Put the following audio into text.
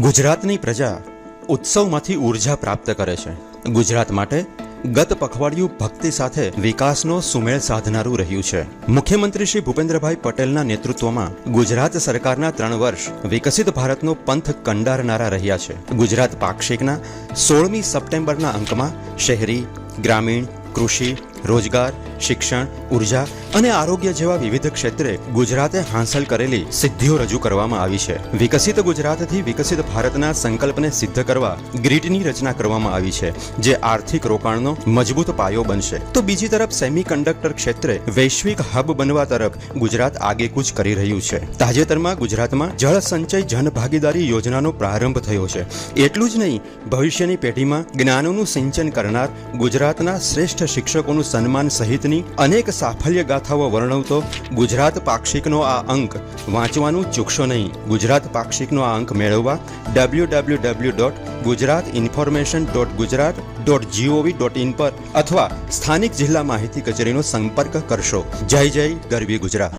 ગુજરાતની પ્રજા ઉત્સવમાંથી ઊર્જા પ્રાપ્ત કરે છે. ગુજરાત માટે ગત પખવાડિયું ભક્તિ સાથે વિકાસનો સુમેળ સાધનારું રહ્યું છે. મુખ્યમંત્રી શ્રી ભૂપેન્દ્રભાઈ પટેલના નેતૃત્વમાં ગુજરાત સરકારના ત્રણ વર્ષ વિકસિત ભારતનો પંથ કંડારનારા રહ્યા છે. ગુજરાત પાક્ષિકના સોળમી સપ્ટેમ્બરના અંકમાં શહેરી, ગ્રામીણ, કૃષિ, રોજગાર શિક્ષણ, ઊર્જા અને આરોગ્ય જેવા વિવિધ ક્ષેત્રે ગુજરાતે હાંસલ કરેલી સિદ્ધિઓ રજૂ કરવામાં આવી છે. વિકસિત ગુજરાતથી વિકસિત ભારતના સંકલ્પને સિદ્ધ કરવા ગ્રીડની રચના કરવામાં આવી છે, જે આર્થિક રોકાણનો મજબૂત પાયો બનશે. તો બીજી તરફ સેમી કન્ડક્ટર ક્ષેત્રે વૈશ્વિક હબ બનવા તરફ ગુજરાત આગેકૂચ કરી રહ્યું છે. તાજેતરમાં ગુજરાતમાં જળ સંચય જનભાગીદારી યોજનાનો પ્રારંભ થયો છે. એટલું જ નહીં, ભવિષ્યની પેઢીમાં જ્ઞાનોનું સિંચન કરનાર ગુજરાતના શ્રેષ્ઠ શિક્ષકોનું સન્માન સહિતની અનેક સાફલ્ય ગાથાઓ વર્ણવતો ગુજરાત પાક્ષિકનો આ અંક વાંચવાનું ચૂકશો નહીં. ગુજરાત પાક્ષિકનો આ અંક મેળવવા W W W dot Gujarat information dot Gujarat dot gov dot in પર અથવા સ્થાનિક જિલ્લા માહિતી કચેરીનો સંપર્ક કરશો. જય જય, ગરવી ગુજરાત.